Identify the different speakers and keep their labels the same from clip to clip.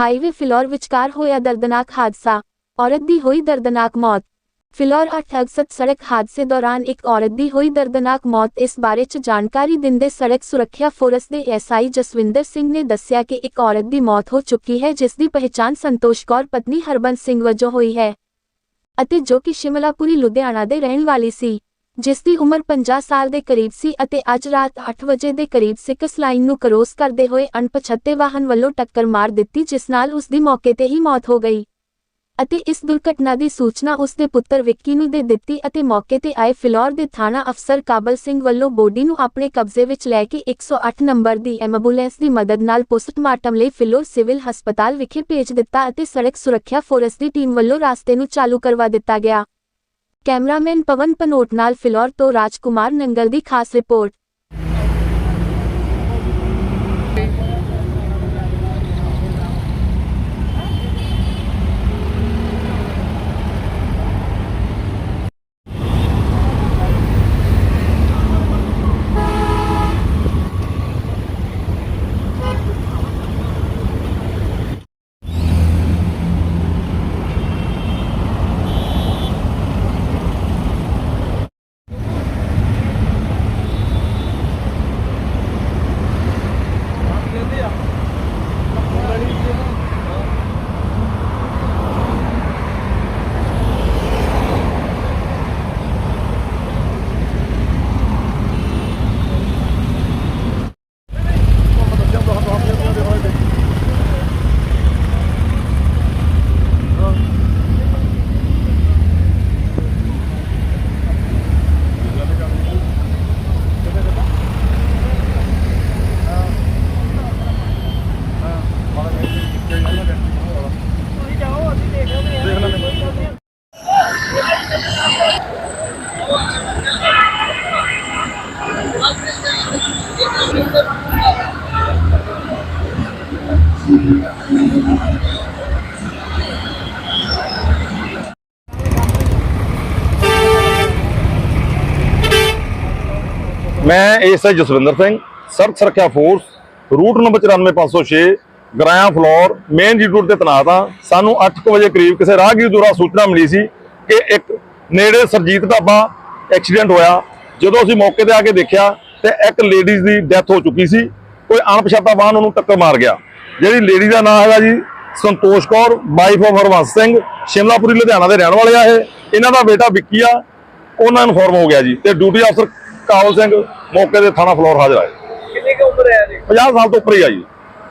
Speaker 1: Highway Phillaur ਵਿਚਕਾਰ ਹੋਇਆ ਦਰਦਨਾਕ ਹਾਦਸਾ। ਔਰਤ ਦੀ ਹੋਈ ਦਰਦਨਾਕ ਮੌਤ। ਫਿਲੌਰ 8 ਅਗਸਤ ਸੜਕ ਹਾਦਸੇ ਦੌਰਾਨ ਇੱਕ ਔਰਤ ਦੀ ਹੋਈ ਦਰਦਨਾਕ ਮੌਤ ਇਸ ਬਾਰੇ ਚ ਜਾਣਕਾਰੀ ਦਿੰਦੇ ਸੜਕ ਸੁਰੱਖਿਆ ਫੋਰਸ ਦੇ ਐਸਆਈ ਜਸਵਿੰਦਰ ਸਿੰਘ ਨੇ ਦੱਸਿਆ ਕਿ ਇੱਕ ਔਰਤ ਦੀ ਮੌਤ ਹੋ ਚੁੱਕੀ ਹੈ, ਜਿਸ ਦੀ ਪਹਿਚਾਣ ਸੰਤੋਸ਼ ਕੌਰ ਪਤਨੀ ਹਰਬੰਸ ਸਿੰਘ ਵਜੋਂ ਹੋਈ ਹੈ ਅਤੇ ਜੋ ਕਿ ਸ਼ਿਮਲਾਪੁਰੀ, ਲੁਧਿਆਣਾ ਦੇ ਰਹਿਣ ਵਾਲੀ ਸੀ। ਜਿਸ ਦੀ ਉਮਰ 50 ਸਾਲ ਦੇ ਕਰੀਬ ਸੀ ਅਤੇ ਅੱਜ ਰਾਤ 8 ਵਜੇ ਦੇ ਕਰੀਬ ਸਿਕਸ ਲਾਈਨ ਨੂੰ ਕਰੋਸ ਕਰਦੇ ਹੋਏ ਅਣਪਛਾਤੇ ਵਾਹਨ ਵੱਲੋਂ ਟੱਕਰ ਮਾਰ ਦਿੱਤੀ, ਜਿਸ ਨਾਲ ਉਸ ਦੀ ਮੌਕੇ ਤੇ ਹੀ ਮੌਤ ਹੋ ਗਈ। ਅਤੇ ਇਸ ਦੁਰਘਟਨਾ ਦੀ ਸੂਚਨਾ ਉਸ ਦੇ ਪੁੱਤਰ ਵਿੱਕੀ ਨੂੰ ਦੇ ਦਿੱਤੀ ਅਤੇ ਮੌਕੇ ਤੇ ਆਏ ਫਿਲੌਰ ਦੇ ਥਾਣਾ ਅਫਸਰ ਕਾਬਲ ਸਿੰਘ ਵੱਲੋਂ ਬੋਡੀ ਨੂੰ ਆਪਣੇ ਕਬਜ਼ੇ ਵਿੱਚ ਲੈ ਕੇ 108 ਨੰਬਰ ਦੀ ਐਂਬੂਲੈਂਸ ਦੀ ਮਦਦ ਨਾਲ ਪੋਸਟਮਾਰਟਮ ਲਈ ਫਿਲੌਰ ਸਿਵਲ ਹਸਪਤਾਲ ਵਿਖੇ ਭੇਜ ਦਿੱਤਾ ਅਤੇ ਸੜਕ ਸੁਰੱਖਿਆ ਫੋਰਸ ਦੀ ਟੀਮ ਵੱਲੋਂ ਰਾਸਤੇ ਨੂੰ ਚਾਲੂ ਕਰਵਾ ਦਿੱਤਾ ਗਿਆ। ਕੈਮਰਾਮੈਨ ਪਵਨ ਪਨੋਟ ਨਾਲ ਫਿਲੌਰ ਤੋਂ ਰਾਜਕੁਮਾਰ ਨੰਗਲ ਦੀ ਖਾਸ ਰਿਪੋਰਟ।
Speaker 2: ਮੈਂ ਐਸਆਈ ਜਸਵਿੰਦਰ ਸਿੰਘ ਸਰਕ ਸੁਰੱਖਿਆ force route number 94506 Goraya Phillaur main ਜੀ ਰੂਟ ਤੇ ਤੈਨਾਤ ਹਾਂ। ਸਾਨੂੰ 8:00 ਵਜੇ ਕਰੀਬ ਕਿਸੇ ਰਾਹਗੀਰ ਦੁਆਰਾ ਸੂਚਨਾ ਮਿਲੀ ਸੀ ਕਿ ਇੱਕ ਨੇੜੇ ਸਰਜੀਤ ਢਾਬਾ ਐਕਸੀਡੈਂਟ ਹੋਇਆ। ਜਦੋਂ ਅਸੀਂ ਮੌਕੇ ਤੇ ਆ ਕੇ ਦੇਖਿਆ ਤੇ ਇੱਕ ਲੇਡੀਜ਼ ਦੀ ਡੈਥ ਹੋ ਚੁੱਕੀ ਸੀ। ਕੋਈ ਅਣਪਛਾਤਾ ਵਾਹਨ ਉਹਨੂੰ ਟੱਕਰ ਮਾਰ ਗਿਆ। ਜਿਹੜੀ ਲੇਡੀ ਦਾ ਨਾਮ ਹੈਗਾ ਜੀ ਸੰਤੋਸ਼ ਕੌਰ ਵਾਈਫ ਆਫ ਹਰਵੰਸ ਸਿੰਘ ਸ਼ਿਮਲਾਪੁਰੀ ਲੁਧਿਆਣਾ ਦੇ ਰਹਿਣ ਵਾਲੇ ਆ ਇਹ। ਇਹਨਾਂ ਦਾ ਬੇਟਾ ਵਿੱਕੀ ਆ ਉਹਨਾਂ ਇਨਫੋਰਮ ਹੋ ਗਿਆ ਜੀ ਤੇ ਡਿਊਟੀ ਅਫਸਰ ਕਾਬਲ ਸਿੰਘ ਮੌਕੇ ਤੇ ਥਾਣਾ ਫਲੋਰ ਹਾਜ਼ਰ ਆਏ।
Speaker 3: ਕਿੰਨੀ ਕੁ ਉਮਰ ਹੈ ਜੀ
Speaker 2: 50 ਸਾਲ ਤੋਂ ਉੱਪਰ ਹੀ ਆ ਜੀ।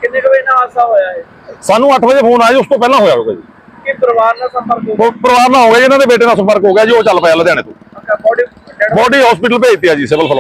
Speaker 3: ਕਿੰਨੇ ਕੁ ਵਜੇ ਨਾਲ ਹਾਦਸਾ ਹੋਇਆ ਹੈ
Speaker 2: ਸਾਨੂੰ 8 ਵਜੇ ਫੋਨ ਆਇਆ ਉਸ ਤੋਂ ਪਹਿਲਾਂ ਹੋਇਆ ਹੋਊਗਾ ਜੀ।
Speaker 3: ਕਿ ਪਰਿਵਾਰ ਨਾਲ ਸੰਪਰਕ ਹੋ
Speaker 2: ਉਹ ਪਰਿਵਾਰ ਨਾਲ ਹੋ ਗਿਆ ਇਹਨਾਂ ਦੇ ਬੇਟੇ ਨਾਲ ਸੰਪਰਕ ਹੋ ਗਿਆ ਜੀ ਉਹ ਚੱਲ ਪਿਆ ਲੁਧਿਆਣੇ ਤੋਂ।
Speaker 3: ਗਿਆ ਬੋਡੀ
Speaker 2: ਬੋਡੀ ਹਸਪੀਟਲ ਭੇਜਤੀ ਆ ਜੀ ਸਿਵਲ